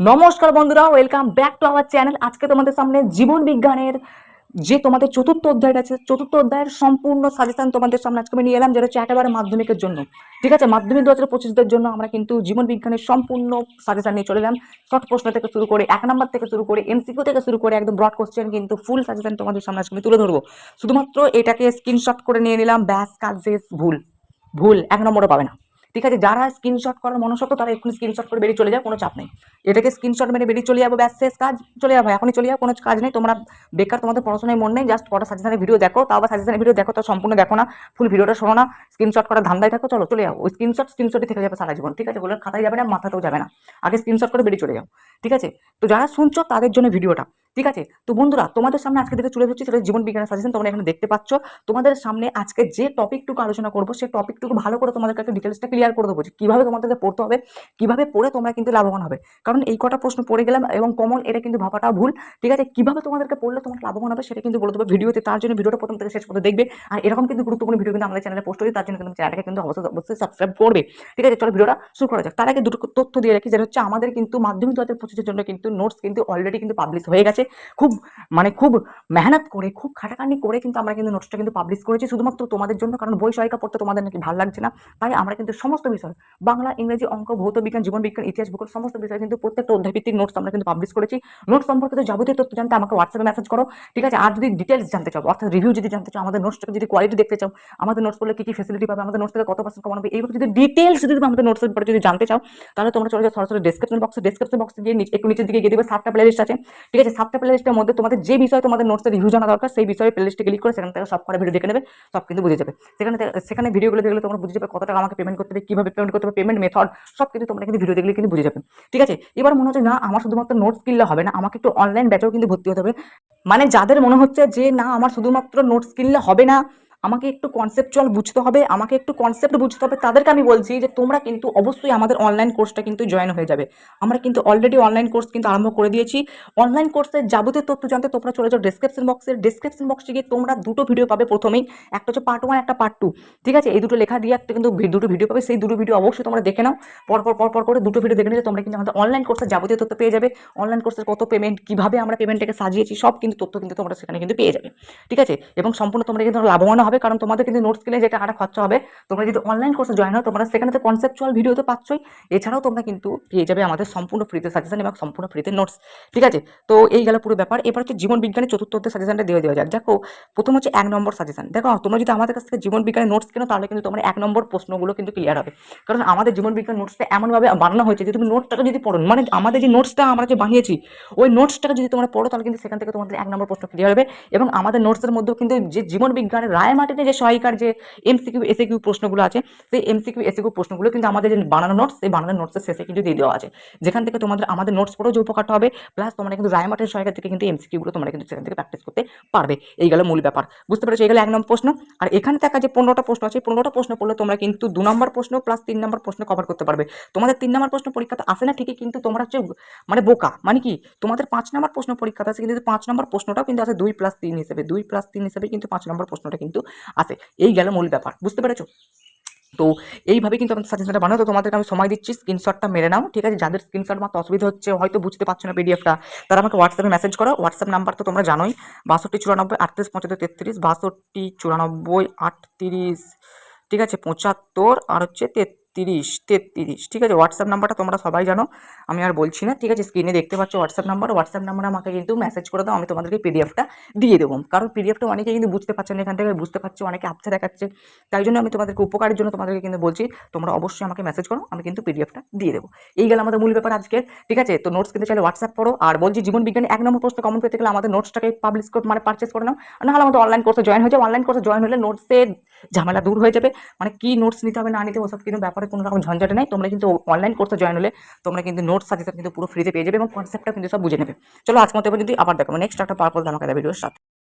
নমস্কার বন্ধুরা welcome back to our channel আজকে তোমাদের সামনে জীবন বিজ্ঞানের যে তোমাদের চতুর্থ অধ্যায়টা আছে, চতুর্থ অধ্যায়ের সম্পূর্ণ সাজেশন তোমাদের সামনে আজকে আমি নিয়ে এলাম, যেটা হচ্ছে একেবারে মাধ্যমিকের জন্য। ঠিক আছে, মাধ্যমিক দু হাজার পঁচিশদের জন্য আমরা কিন্তু জীবন বিজ্ঞানের সম্পূর্ণ সাজেশন নিয়ে চলে এলাম। শর্ট প্রশ্ন থেকে শুরু করে, এক নম্বর থেকে শুরু করে এমসিকিউ থেকে শুরু করে, একদম ব্রড কোশ্চেন কিন্তু ফুল সাজেশন তোমাদের সামনে আজকে আমি তুলে ধরবো। শুধুমাত্র এটাকে স্ক্রিনশট করে নিয়ে নিলাম, ব্যাস, কাজ ভুল। ভুল, এক নম্বরও পাবে না। ঠিক আছে, যারা স্ক্রিনশট করার মনসত্ব তারা এক্ষুনি স্ক্রিনশট করে বেরিয়ে চলে যাও, কোনো চাপ নেই। এটাকে স্ক্রিনশট মেরে বেরিয়ে চলে যাব, ব্যাস, শেষ কাজ, চলে যাব, এখনই চলে যাও, কোনো কাজ নেই। তোমরা বেকার, তোমাদের পড়াশোনায় মন নেই জাস্ট কটা সাজেশনের ভিডিও দেখো, তাও আবার সাজেশনের ভিডিও দেখো তো সম্পূর্ণ দেখো না ফুল ভিডিওটা শোনো না স্ক্রিনশট করার ধান্দায় থাকো, চলো, চলে যাও ওই স্ক্রিনশট স্ক্রিনশটই থেকে যাবে সারা জীবন, ঠিক আছে? ওগুলো খাতায় যাবে না, মাথাতেও যাবে না। আগে স্ক্রিনশট করে বেরিয়ে চলে যাও, ঠিক আছে? তো যারা শুনছো তাদের জন্য ভিডিওটা ঠিক আছে? তো বন্ধুরা, তোমাদের সামনে আজকে যেটা তুলে ধরছি সেটা জীবন বিজ্ঞানের সাজেশন তোমরা এখানে দেখতে পাচ্ছ। তোমাদের সামনে আজকে যে টপিকটুকু আলোচনা করব, সেই টপিকটুকু ভালো করে তোমাদের কাছে ডিটেলসটা ক্লিয়ার করে দেবো কীভাবে তোমাদেরকে পড়তে হবে, কীভাবে পড়ে তোমরা কিন্তু লাভবান হবে। কারণ এই কটা প্রশ্ন পড়ে গেলাম এবং কমন এটা কিন্তু ভাবাটা ভুল, ঠিক আছে? কীভাবে তোমাদেরকে পড়লে তোমার লাভবান হবে সেটা কিন্তু বলে দেবো ভিডিওতে, তার জন্য ভিডিওটা প্রথম থেকে শেষ পর্যন্ত দেখবে। আর এরকম কিন্তু গুরুত্বপূর্ণ ভিডিও কিন্তু আমাদের চ্যানেলে পোস্ট করি তার জন্য কিন্তু চ্যানেলটাকে কিন্তু অবশ্যই অবশ্যই সাবস্ক্রাইব করবে। ঠিক আছে? চলো ভিডিওটা শুরু করা যাক। তার আগে দুটো তথ্য দিয়ে রাখি, যেটা হচ্ছে আমাদের কিন্তু মাধ্যমিক দু হাজার পঁচিশের জন্য কিন্তু নোটস কিন্তু অলরেডি কিন্তু পাবলিশ হয়ে গেছে। খুব মানে খুব মেহনত করে, খুব খাটাখানি করে কিন্তু আমরা কিন্তু নোটসটা কিন্তু পাবলিশ করেছি। শুধুমাত্র তোমাদের জন্য, কারণ বই সহায়িকা পড়তে তোমাদের নাকি ভালো লাগছে না। তাই আমরা কিন্তু সমস্ত বিষয়, বাংলা, ইংরেজি, অঙ্ক, ভৌত বিজ্ঞান, জীবন বিজ্ঞান, ইতিহাস, ভূগোল, সমস্ত বিষয় কিন্তু প্রত্যেকটা অধ্যায়ভিত্তিক নোটস আমরা কিন্তু পাবলিশ করেছি। নোটস সম্পর্কিত যাবতীয় তথ্য জানতে আমাকে হোয়াটসঅ্যাপে মেসেজ করো, ঠিক আছে? আর যদি ডিটেলস জানতে চাও, অর্থাৎ রিভিউ যদি জানতে চাও, আমাদের নোটসটাকে যদি কোয়ালিটি দেখতে চাও, আমাদের নোটস করলে কী কী ফেসিলিটি পাবে, আমাদের নোটস থেকে কত পার্সেন্ট কমানো এইভাবে যদি ডিটেলস যদি আমাদের নোটসের ব্যাপারে যদি জানতে চাও, তাহলে তোমরা চলে যাও সরাসরি ডেসক্রিপশন বক্সে ডেসক্রিপশন বক্সে গিয়ে একটু নিচের দিকে গিয়ে দেবে সাতটা প্লে লিস্ট আছে, ঠিক আছে? সাতটা প্লে লিস্টের মধ্যে তোমাদের যে বিষয়ে তোমাদের নোটসের রিভিউ জানা দরকার, সেই বিষয়ে প্লেলিস্টে ক্লিক করে সেখান থেকে সব করে ভিডিও দেখে নেবে, সব কিন্তু বুঝে যাবে। সেখানে সেখানে ভিডিওগুলো দেখলে তোমরা বুঝে যাবে কত টাকা আমাকে পেমেন্ট করতে হবে, কীভাবে পেমেন্ট করতে হবে পেমেন্ট মেথড সব কিন্তু তোমরা কিন্তু ভিডিও দেখলে কিন্তু বুঝে যাবে। ঠিক আছে? এবার মনে হচ্ছে, না, আমার শুধুমাত্র নোটস কিনলে হবে না, আমাকে একটু অনলাইন ব্যাচেও কিন্তু ভর্তি হতে হবে। মানে যাদের মনে হচ্ছে যে, না, আমার শুধুমাত্র নোটস কিনলে হবে না আমাকে একটু কনসেপচুয়াল বুঝতে হবে, আমাকে একটু কনসেপ্ট বুঝতে হবে, তাদেরকে আমি বলছি যে তোমরা কিন্তু অবশ্যই আমাদের অনলাইন কোর্সটা কিন্তু জয়েন হয়ে যাবে। আমরা কিন্তু অলরেডি অনলাইন কোর্স কিন্তু আরম্ভ করে দিয়েছি। অনলাইন কোর্সের যাবতীয় তথ্য জানতে তোমরা চলে যাও ডেসক্রিপশন বক্সের ডেসক্রিপশন বক্সে গিয়ে তোমরা দুটো ভিডিও পাবে প্রথমেই। একটা হচ্ছে পার্ট ওয়ান একটা পার্ট টু ঠিক আছে? এই দুটো লেখা দিয়ে একটা কিন্তু দুটো ভিডিও পাবে। সেই দুটো ভিডিও অবশ্যই তোমরা দেখে নাও। পর পর পর পর করে দুটো ভিডিও দেখে নিলে তোমরা কিন্তু আমাদের অনলাইন কোর্সের যাবতীয় তথ্য পেয়ে যাবে। অনলাইন কোর্সের কত পেমেন্ট কীভাবে আমরা পেমেন্টটাকে সাজিয়েছি, সব কিন্তু তথ্য কিন্তু তোমরা সেখানে কিন্তু পেয়ে যাবে। ঠিক আছে? এবং সম্পূর্ণ তোমরা কিন্তু লাভবান হবে। কারণ তোমাদের কিন্তু নোটস কিনে যেটা আটা খরচা হবে। তোমরা যদি অনলাইন কোর্সে জয়েন হও, তোমরা সেখানে তো কনসেপচুয়াল ভিডিও তো পাচ্ছই। এছাড়াও তোমরা কিন্তু পেয়ে যাবে আমাদের সম্পূর্ণ ফ্রিতে সাজেশন এবং সম্পূর্ণ ফ্রিতে নোটস ঠিক আছে? তো এই গেল পুরো ব্যাপার। এবার হচ্ছে জীবন বিজ্ঞানের চতুর্থ সাজেশনটা দিয়ে দেওয়া যাক। দেখো, প্রথম হচ্ছে এক নম্বর সাজেশন দেখো, তোমরা যদি আমাদের কাছ থেকে জীবন বিজ্ঞানের নোটস কেনো, তাহলে কিন্তু তোমার এক নম্বর প্রশ্নগুলো কিন্তু ক্লিয়ার হবে। কারণ আমাদের জীবন বিজ্ঞান নোটসটা এমনভাবে বানানো হয়েছে যে তুমি নোটসটাকে যদি পড়ো মানে আমাদের যে নোটসটা আমরা যে বানিয়েছি, ওই নোটসটাকে যদি তোমরা পড়ো, তাহলে কিন্তু সেখান থেকে তোমাদের এক নম্বর প্রশ্ন ক্লিয়ার হবে। এবং আমাদের নোটসের মধ্যেও কিন্তু যে জীবন বিজ্ঞানের রায় মার্টিনে যে সহায়িকার যে এমসিকিউ এসিকিউ প্রশ্নগুলো আছে, সেই এমসিকিউ এসিকিউ প্রশ্নগুলো কিন্তু আমাদের যে বানানো নোটস সেই বানানো নোটসের শেষে কিন্তু দিয়ে দেওয়া আছে। যেখান থেকে তোমাদের, আমাদের নোটস পড়েও যে উপকারটা হবে প্লাস তোমরা কিন্তু রায় মার্টিনের সহায়িকা থেকে কিন্তু এমসিকিউগুলো তোমরা কিন্তু সেখান থেকে প্র্যাকটিস করতে পারবে। এই গেল মূল ব্যাপার। বুঝতে পেরেছ? এই গেল এক নম্বর প্রশ্ন। আর এখানে দেখা যে পনেরোটা প্রশ্ন আছে পনেরোটা প্রশ্ন পড়লে তোমরা কিন্তু দু নম্বর প্রশ্ন প্লাস তিন নম্বর প্রশ্ন কভার করতে পারবে। তোমাদের তিন নম্বর প্রশ্ন পরীক্ষাতে আসে না ঠিকই, কিন্তু তোমরা হচ্ছে মানে বোকা। মানে কি? তোমাদের পাঁচ নম্বর প্রশ্ন পরীক্ষাতে আছে কিন্তু পাঁচ নম্বর প্রশ্নটাও কিন্তু আছে দুই প্লাস তিন হিসেবে। দুই প্লাস তিন হিসেবে কিন্তু পাঁচ নম্বর প্রশ্নটা কিন্তু আসে এই গেল মূল ব্যাপার, বুঝতে পেরেছ? তো এইভাবে কিন্তু আমাদের সাজেশনটা বানাতো তোমাদেরকে আমি সময় দিচ্ছি স্ক্রিনশটটা মেরে নাও, ঠিক আছে? যাদের স্ক্রিনশট মাত্র অসুবিধা হচ্ছে, হয়তো বুঝতে পারছ না পিডিএফটা তারা আমাকে হোয়াটসঅ্যাপে মেসেজ করো হোয়াটসঅ্যাপ নাম্বার তো তোমরা জানোই, বাষট্টি চুরানব্বই, আটত্রিশ পঁচাত্তর, তেত্রিশ, বাষট্টি চুরানব্বই, আটত্রিশ, ঠিক আছে? পঁচাত্তর, আর হচ্ছে তেত্রিশ। তেত্রিশ, ঠিক আছে? হোয়াটসঅ্যাপ নাম্বারটা তোমরা সবাই জানো, আমি আর বলছি না, ঠিক আছে? স্ক্রিনে দেখতে পাচ্ছ হোয়াটসঅ্যাপ নাম্বার হোয়াটসঅ্যাপ নাম্বারে আমাকে কিন্তু মেসেজ করে দাও, আমি তোমাদেরকে পিডিএফটা দিয়ে দেবো। কারণ পিডিএফটা অনেকে কিন্তু বুঝতে পারছে না, এখান থেকে বুঝতে পারছে, অনেকে আপসে দেখাচ্ছে। তাই জন্য আমি তোমাদেরকে উপকারের জন্য তোমাদেরকে কিন্তু বলছি, তোমরা অবশ্যই আমাকে মেসেজ করো, আমি কিন্তু পিডিএফটা দিয়ে দেবো। এই গেল আমাদের মূল ব্যাপার আজকে ঠিক আছে? তো নোটস কিনতে চাইলে হোয়াটসঅ্যাপ করো, আর বলছি জীবন বিজ্ঞানে এক নম্বর প্রশ্ন কমন পেতে গেলে আমাদের নোটসটাকে পাবলিশ করে মানে পারচেস করে নাও। নাহলে আমাদের অনলাইন কোর্সে জয়েন হয়ে যাও। অনলাইন কোর্সে জয়েন হলে নোটসের ঝামেলা দূর হয়ে যাবে। মানে কি নোটস নিতে হবে না নিতে ওসব কিন্তু ব্যাপারে কোনো রকম ঝঞ্ঝাটে নেই, তোমরা কিন্তু অনলাইন কোর্সে জয়েন হলে তোমরা কিন্তু নোটস সাজেশন কিন্তু পুরো ফ্রিতে পেয়ে যাবে এবং কনসেপ্টটা কিন্তু সব বুঝে নেবে। চলো আজকে মতো যদি আবার দেখো নেক্সট একটা পারপল ধামাকা ভিডিওর সাথে।